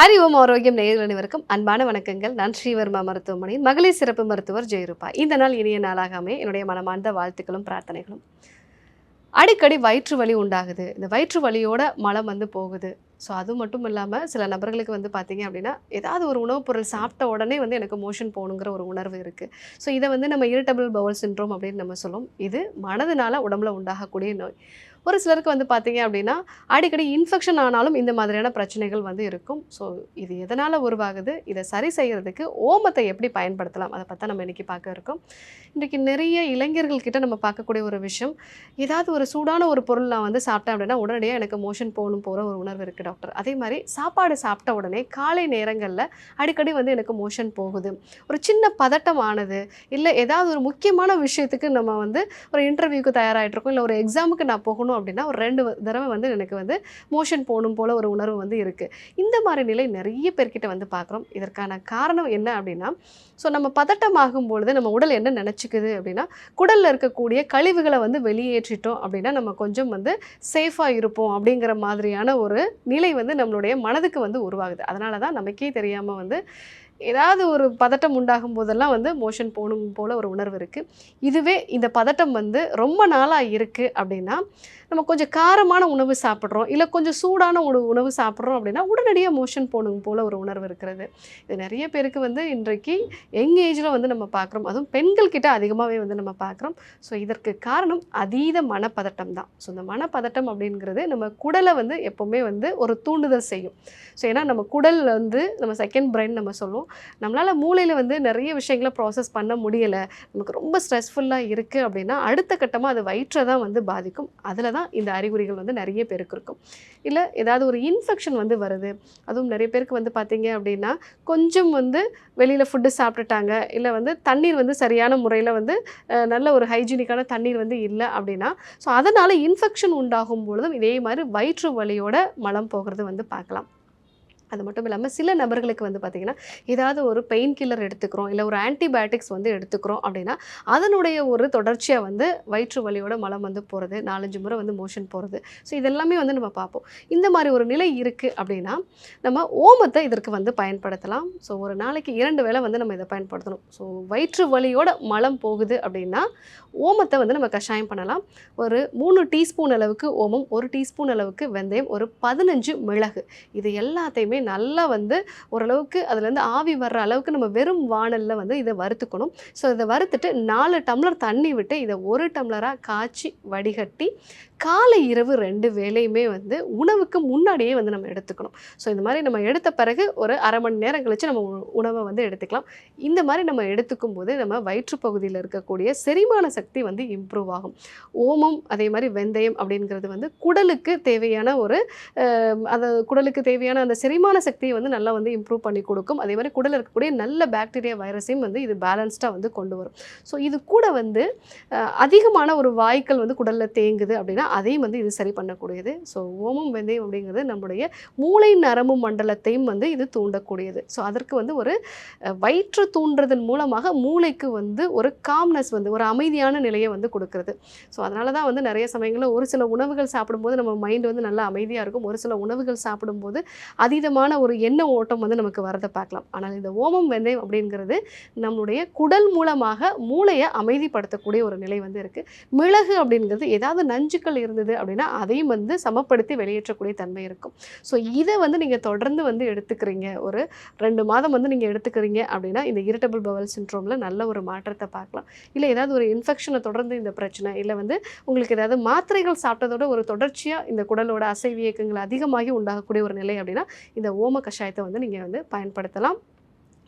அறிவும் ஆரோக்கியம் நேயர்கள் அனைவருக்கும் அன்பான வணக்கங்கள். நான் ஸ்ரீவர்மா மருத்துவமனையின் மகளிர் சிறப்பு மருத்துவர் ஜெயரூபா. இந்த நாள் இனிய நாளாகாமே என்னுடைய மனமார்ந்த வாழ்த்துக்களும் பிரார்த்தனைகளும். அடிக்கடி வயிற்று வலி உண்டாகுது. இந்த வயிற்று வலியோட மலம் வந்து போகுது. ஸோ அது மட்டும் இல்லாமல் சில நபர்களுக்கு வந்து பார்த்தீங்க அப்படின்னா ஏதாவது ஒரு உணவுப் பொருள் சாப்பிட்ட உடனே வந்து எனக்கு மோஷன் போகணுங்கிற ஒரு உணர்வு இருக்குது ஸோ இதை வந்து நம்ம இரிட்டபிள் பவுல் சின்ரோம் அப்படின்னு நம்ம சொல்லுவோம். இது மனதுனால உடம்புல உண்டாகக்கூடிய நோய். ஒரு சிலருக்கு வந்து பார்த்தீங்க அப்படின்னா அடிக்கடி இன்ஃபெக்ஷன் ஆனாலும் இந்த மாதிரியான பிரச்சனைகள் வந்து இருக்கும். ஸோ இது எதனால் உருவாகுது? இதை சரி செய்கிறதுக்கு ஓமத்தை எப்படி பயன்படுத்தலாம்? அதை பற்றி நம்ம இன்றைக்கி பார்க்க இருக்கோம். இன்றைக்கி நிறைய இளைஞர்கள் கிட்ட நம்ம பார்க்கக்கூடிய ஒரு விஷயம் ஏதாவது ஒரு சூடான ஒரு பொருள் நான் வந்து சாப்பிட்டேன் அப்படின்னா உடனடியாக எனக்கு மோஷன் போகணும் போகிற ஒரு உணர்வு இருக்குது டாக்டர். அதே மாதிரி சாப்பாடு சாப்பிட்ட உடனே காலை நேரங்களில் அடிக்கடி வந்து எனக்கு மோஷன் போகுது. ஒரு சின்ன பதட்டம் ஆனது இல்லை ஏதாவது ஒரு முக்கியமான விஷயத்துக்கு நம்ம வந்து ஒரு இன்டர்வியூக்கு தயாராகிட்ருக்கோம் இல்லை ஒரு எக்ஸாமுக்கு நான் போகணும் அப்படின்னா ஒரு ரெண்டு தடவை வந்து எனக்கு வந்து மோஷன் போகணும் போல் ஒரு உணர்வு வந்து இருக்குது இந்த மாதிரி நிலை நிறைய பேர்கிட்ட வந்து பார்க்குறோம். இதற்கான காரணம் என்ன அப்படின்னா ஸோ நம்ம பதட்டமாகும் பொழுது நம்ம உடல் என்ன நினச்சிக்குது அப்படின்னா குடலில் இருக்கக்கூடிய கழிவுகளை வந்து வெளியேற்றிட்டோம் அப்படின்னா நம்ம கொஞ்சம் வந்து சேஃபாக இருப்போம் அப்படிங்கிற மாதிரியான ஒரு நிலை வந்து நம்மளுடைய மனதுக்கு வந்து உருவாகுது. அதனால தான் நமக்கே தெரியாமல் வந்து ஏதாவது ஒரு பதட்டம் உண்டாகும் போதெல்லாம் வந்து மோஷன் போகணும் போல் ஒரு உணர்வு இருக்குது இதுவே இந்த பதட்டம் வந்து ரொம்ப நாளாக இருக்குது அப்படின்னா நம்ம கொஞ்சம் காரமான உணவு சாப்பிட்றோம் இல்லை கொஞ்சம் சூடான உணவு உணவு சாப்பிட்றோம் அப்படின்னா உடனடியாக மோஷன் போகணும் போல் ஒரு உணர்வு இருக்கிறது. இது நிறைய பேருக்கு வந்து இன்றைக்கு யங் ஏஜில் வந்து நம்ம பார்க்குறோம் அதுவும் பெண்கள்கிட்ட அதிகமாகவே வந்து நம்ம பார்க்குறோம் ஸோ இதற்கு காரணம் அதீத மனப்பதட்டம் தான். ஸோ இந்த மனப்பதட்டம் அப்படிங்கிறது நம்ம குடலை வந்து எப்போவுமே வந்து ஒரு தூண்டுதல் செய்யும். ஸோ ஏன்னா நம்ம குடல் வந்து நம்ம செகண்ட் பிரெயின் நம்ம சொல்லுவோம். நம்மளால் மூளையில் வந்து நிறைய விஷயங்களை ப்ராசஸ் பண்ண முடியலை. நமக்கு ரொம்ப ஸ்ட்ரெஸ்ஃபுல்லாக இருக்குது அப்படின்னா அடுத்த கட்டமாக அது வயிற்றை தான் வந்து பாதிக்கும். அதில் தான் இந்த அறிகுறிகள் வந்து நிறைய பேருக்கு இருக்கும். இல்லை ஏதாவது ஒரு இன்ஃபெக்ஷன் வந்து வருது. அதுவும் நிறைய பேருக்கு வந்து பார்த்தீங்க அப்படின்னா கொஞ்சம் வந்து வெளியில் ஃபுட்டு சாப்பிட்டுட்டாங்க. இல்லை வந்து தண்ணீர் வந்து சரியான முறையில் வந்து நல்ல ஒரு ஹைஜீனிக்கான தண்ணீர் வந்து இல்லை அப்படின்னா ஸோ அதனால் இன்ஃபெக்ஷன் உண்டாகும் பொழுதும் இதே மாதிரி வயிற்று வலியோட மலம் போகிறது வந்து பார்க்கலாம். அது மட்டும் இல்லாமல் சில நபர்களுக்கு வந்து பார்த்திங்கன்னா ஏதாவது ஒரு பெயின் கில்லர் எடுத்துக்கிறோம் இல்லை ஒரு ஆன்டிபயோட்டிக்ஸ் வந்து எடுத்துக்கிறோம் அப்படின்னா அதனுடைய ஒரு தொடர்ச்சியாக வந்து வயிற்று வலியோட மலம் வந்து போகிறது நாலஞ்சு முறை வந்து மோஷன் போகிறது ஸோ இதெல்லாமே வந்து நம்ம பார்ப்போம். இந்த மாதிரி ஒரு நிலை இருக்குது அப்படின்னா நம்ம ஓமத்தை இதற்கு வந்து பயன்படுத்தலாம். ஸோ ஒரு நாளைக்கு இரண்டு வேளை வந்து நம்ம இதை பயன்படுத்தணும். ஸோ வயிற்று வலியோட மலம் போகுது அப்படின்னா ஓமத்தை வந்து நம்ம கஷாயம் பண்ணலாம். ஒரு மூணு டீஸ்பூன் அளவுக்கு ஓமம் ஒரு டீஸ்பூன் அளவுக்கு வெந்தயம் ஒரு பதினஞ்சு மிளகு. இது எல்லாத்தையுமே நல்லா வந்து ஓரளவுக்கு அதுலேருந்து ஆவி வர்ற அளவுக்கு நம்ம வெறும் வாணலில் வந்து இதை வறுத்துக்கணும். ஸோ இதை வறுத்துட்டு நாலு டம்ளர் தண்ணி விட்டு இதை ஒரு டம்ளராக காய்ச்சி வடிகட்டி காலை இரவு ரெண்டு வேலையுமே வந்து உணவுக்கு முன்னாடியே வந்து நம்ம எடுத்துக்கணும். ஸோ இந்த மாதிரி நம்ம எடுத்த பிறகு ஒரு அரை மணி நேரம் கழித்து நம்ம உ- உணவை வந்து எடுத்துக்கலாம். இந்த மாதிரி நம்ம எடுத்துக்கும் போது நம்ம வயிற்றுப்பகுதியில் இருக்கக்கூடிய செரிமான சக்தி வந்து இம்ப்ரூவ் ஆகும். ஓமம் அதே மாதிரி வெந்தயம் அப்படிங்கிறது வந்து குடலுக்கு தேவையான ஒரு அந்த குடலுக்கு தேவையான அந்த செரிமான சக்தியை வந்து நல்லா வந்து இம்ப்ரூவ் பண்ணி கொடுக்கும். அதே மாதிரி குடலில் இருக்கக்கூடிய நல்ல பாக்டீரியா வைரஸையும் வந்து இது பேலன்ஸ்டாக வந்து கொண்டு வரும். ஸோ இது கூட வந்து அதிகமான ஒரு வாய்க்கள் வந்து குடலில் தேங்குது அப்படின்னா அதையும் வந்து இது சரி பண்ணக்கூடியது. ஸோ ஓமம் வெந்தயம் அப்படிங்கிறது நம்முடைய மூளை நரம்பு மண்டலத்தையும் வந்து இது தூண்டக்கூடியது. ஸோ அதற்கு வந்து ஒரு வயிற்று தூண்டுறதன் மூலமாக மூளைக்கு வந்து ஒரு காம்னஸ் வந்து ஒரு அமைதியான நிலையை வந்து கொடுக்குறது. ஸோ அதனால தான் வந்து நிறைய சமயங்களில் ஒரு சில உணவுகள் சாப்பிடும்போது நம்ம மைண்ட் வந்து நல்லா அமைதியாக இருக்கும். ஒரு சில உணவுகள் சாப்பிடும்போது அதீதமான ஒரு எண்ண ஓட்டம் வந்து நமக்கு வரதை பார்க்கலாம். ஆனால் இந்த ஓமம் வெந்தயம் அப்படிங்கிறது நம்மளுடைய குடல் மூலமாக மூளையை அமைதிப்படுத்தக்கூடிய ஒரு நிலை வந்து இருக்குது மிளகு அப்படிங்கிறது ஏதாவது நஞ்சுக்கள் இருந்தது அப்படின்னா அதையும் வந்து சமப்படுத்தி வெளியேற்றக்கூடிய தன்மை இருக்கும். ஸோ இதை வந்து நீங்கள் தொடர்ந்து வந்து எடுத்துக்கிறீங்க. ஒரு ரெண்டு மாதம் வந்து நீங்கள் எடுத்துக்கிறீங்க அப்படின்னா இந்த இரிட்டபிள் பவல் சின்ட்ரோமில் நல்ல ஒரு மாற்றத்தை பார்க்கலாம். இல்லை ஏதாவது ஒரு இன்ஃபெக்ஷனை தொடர்ந்து இந்த பிரச்சனை இல்லை வந்து உங்களுக்கு ஏதாவது மாத்திரைகள் சாப்பிட்டதோட ஒரு தொடர்ச்சியாக இந்த குடலோட அசைவு இயக்கங்கள் அதிகமாகி உண்டாகக்கூடிய ஒரு நிலை அப்படின்னா இந்த ஓம கஷாயத்தை வந்து நீங்கள் வந்து பயன்படுத்தலாம்.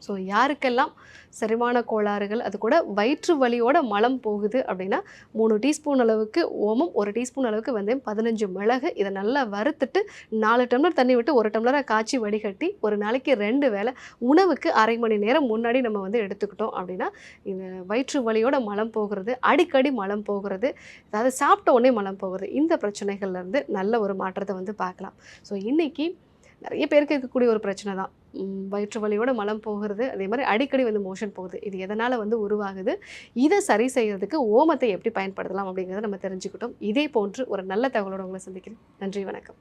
ஸோ யாருக்கெல்லாம் செரிமான கோளாறுகள் அது கூட வயிற்று வலியோட மலம் போகுது அப்படின்னா மூணு டீஸ்பூன் அளவுக்கு ஓமம் ஒரு டீஸ்பூன் அளவுக்கு வெந்தயம் பதினஞ்சு மிளகு இதை நல்லா வறுத்துட்டு நாலு டம்ளர் தண்ணி விட்டு ஒரு டம்ளராக காய்ச்சி வடிகட்டி ஒரு நாளைக்கு ரெண்டு வேளை உணவுக்கு அரை மணி நேரம் முன்னாடி நம்ம வந்து எடுத்துக்கிட்டோம் அப்படின்னா இந்த வயிற்று வலியோட மலம் போகிறது அடிக்கடி மலம் போகிறது அதாவது சாப்பிட்ட உடனே மலம் போகிறது இந்த பிரச்சனைகள்லேருந்து நல்ல ஒரு மாற்றத்தை வந்து பார்க்கலாம். ஸோ இன்றைக்கி நிறைய பேருக்கு இருக்கக்கூடிய ஒரு பிரச்சனை தான். வயிற்று வலியோட மலம் போகிறது அதே மாதிரி அடிக்கடி வந்து மோஷன் போகுது. இது எதனால் வந்து உருவாகுது? இதை சரி செய்யறதுக்கு ஓமத்தை எப்படி பயன்படுத்தலாம் அப்படிங்கிறத நம்ம தெரிஞ்சுக்கிட்டோம். இதே போன்று ஒரு நல்ல தகவலோடு உங்களை சந்திக்கிறேன். நன்றி வணக்கம்.